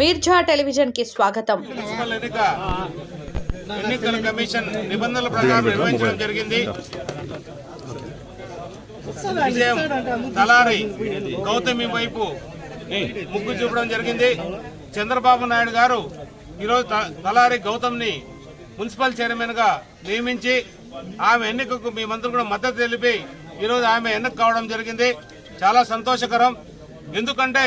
మీర్జా టెలివిజన్కి స్వాగతం ఎన్నికల కమిషన్ నిబంధనల ప్రకారం నిర్వహించడం జరిగింది. విజయం తలారి గౌతమి వైపు ముగ్గు చూపడం జరిగింది. చంద్రబాబు నాయుడు గారు ఈరోజు తలారి గౌతమ్ని మున్సిపల్ చైర్మన్గా నియమించి ఆమె ఎన్నికకు మీ మంత్రులు కూడా మద్దతు తెలిపి ఈరోజు ఆమె ఎన్నిక కావడం జరిగింది. చాలా సంతోషకరం. ఎందుకంటే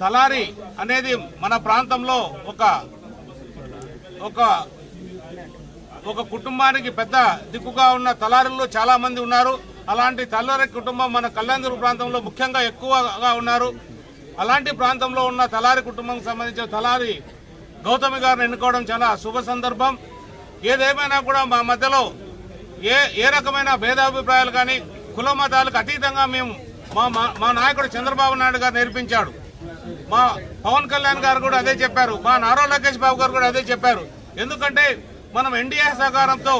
తలారి అనేది మన ప్రాంతంలో ఒక ఒక ఒక కుటుంబానికి పెద్ద దిక్కుగా ఉన్న తలారిలో చాలా మంది ఉన్నారు. అలాంటి తలారి కుటుంబం మన కళ్యాణదుర్గ ప్రాంతంలో ముఖ్యంగా ఎక్కువగా ఉన్నారు. అలాంటి ప్రాంతంలో ఉన్న తలారి కుటుంబం సంబంధించిన తలారి గౌతమి గారిని ఎన్నుకోవడం చాలా శుభ సందర్భం. ఏదేమైనా కూడా మా మధ్యలో ఏ ఏ రకమైన భేదాభిప్రాయాలు కానీ కుల మతాలకు అతీతంగా మేము మా- మా నాయకుడు చంద్రబాబు నాయుడు గారు నేర్పించాడు. మా పవన్ కళ్యాణ్ గారు కూడా అదే చెప్పారు. మా నారా లోకేష్ బాబు గారు కూడా అదే చెప్పారు. ఎందుకంటే మనం ఎన్డీఏ సహకారంతో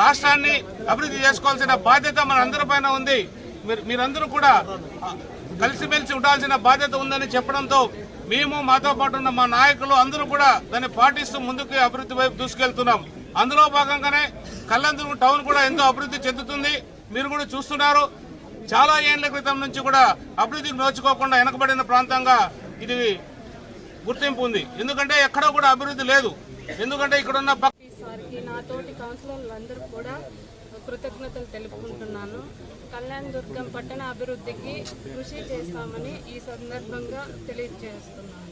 రాష్ట్రాన్ని అభివృద్ధి చేసుకోవాల్సిన బాధ్యత మన అందరిపైన ఉంది. మీరు మీరందరూ కూడా కలిసిమెలిసి ఉండాల్సిన బాధ్యత ఉందని చెప్పడంతో మేము మాతో పాటు ఉన్న మా నాయకులు అందరూ కూడా దాన్ని పాటిస్తూ ముందుకు అభివృద్ధి వైపు దూసుకెళ్తున్నాం. అందులో భాగంగానే కళ్ళందరూ టౌన్ కూడా ఎంతో అభివృద్ధి చెందుతుంది. మీరు కూడా చూస్తున్నారు. చాలా ఏళ్ళ క్రితం నుంచి కూడా అభివృద్ధికి నోచుకోకుండా వెనకబడిన ప్రాంతంగా ఇది గుర్తింపు ఉంది. ఎందుకంటే ఎక్కడ కూడా అభివృద్ధి లేదు. ఎందుకంటే ఇక్కడ ఉన్న పక్క సార్కి నా తోటి కౌన్సిలర్లందరూ కూడా కృతజ్ఞతలు తెలుపుకుంటున్నాను. కళ్యాణ్ దుర్గం పట్టణ అభివృద్ధికి కృషి చేస్తామని ఈ సందర్భంగా తెలియజేస్తున్నాను.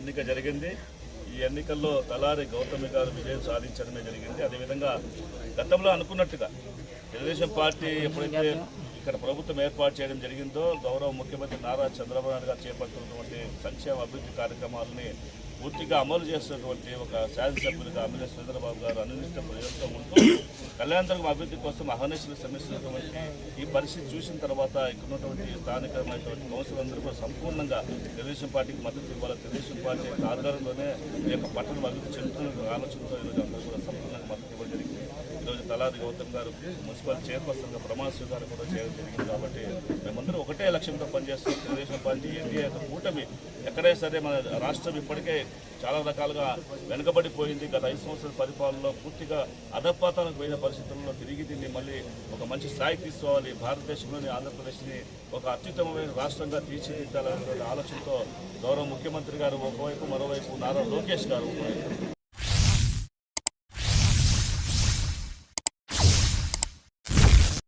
ఎన్నిక జరిగింది. ఈ ఎన్నికల్లో తలారి గౌతమి గారు విజయం సాధించడమే జరిగింది. అదేవిధంగా గతంలో అనుకున్నట్టుగా తెలుగుదేశం పార్టీ ఎప్పుడైతే ఇక్కడ ప్రభుత్వం ఏర్పాటు చేయడం జరిగిందో గౌరవ ముఖ్యమంత్రి నారా చంద్రబాబు నాయుడు గారు చేపడుతున్నటువంటి సంక్షేమ అభివృద్ధి కార్యక్రమాలని పూర్తిగా అమలు చేస్తున్నటువంటి ఒక శాసనసభ్యులుగా అమలు చంద్రబాబు గారు అనునిష్ట ప్రజలతో ఉంటూ కళ్యాణదుర్గం అభివృద్ధి కోసం అహర్నిశలు శ్రమిస్తున్నటువంటి ఈ పరిస్థితి చూసిన తర్వాత ఇక్కడ ఉన్నటువంటి స్థానికమైనటువంటి కౌన్సిల్ అందరూ కూడా సంపూర్ణంగా తెలుగుదేశం పార్టీకి మద్దతు ఇవ్వాలి? తెలుగుదేశం పార్టీ యొక్క ఆధ్వర్యంలోనే ఈ యొక్క పట్టణం అభివృద్ధి చెందుతున్న ఆలోచనతో ఈరోజు అందరూ కూడా సంపూర్ణంగా మద్దతు ఇవ్వడం జరిగింది ఈరోజు గౌతమ్ గారు మున్సిపల్ చైర్పర్సన్గా ప్రమాణ స్వీకారం కూడా చేయడం జరిగింది కాబట్టి మేమందరం ఒకటే లక్ష్యంతో పనిచేస్తాం తెలుగుదేశం పార్టీ ఎన్డీఏ యొక్క కూటమి ఎక్కడైనా సరే మన రాష్ట్రం ఇప్పటికే చాలా రకాలుగా వెనుకబడిపోయింది. గత ఐదు సంవత్సరాల పరిపాలనలో పూర్తిగా అధపాతాలకు పోయిన పరిస్థితుల్లో తిరిగి దీన్ని మళ్ళీ ఒక మంచి స్థాయికి తీసుకోవాలి. భారతదేశంలోని ఆంధ్రప్రదేశ్ని ఒక అత్యుత్తమమైన రాష్ట్రంగా తీర్చిదిద్దాలనే ఆలోచనతో గౌరవ ముఖ్యమంత్రి గారు ఒకవైపు మరోవైపు నారా లోకేష్ గారు ఒకవైపు.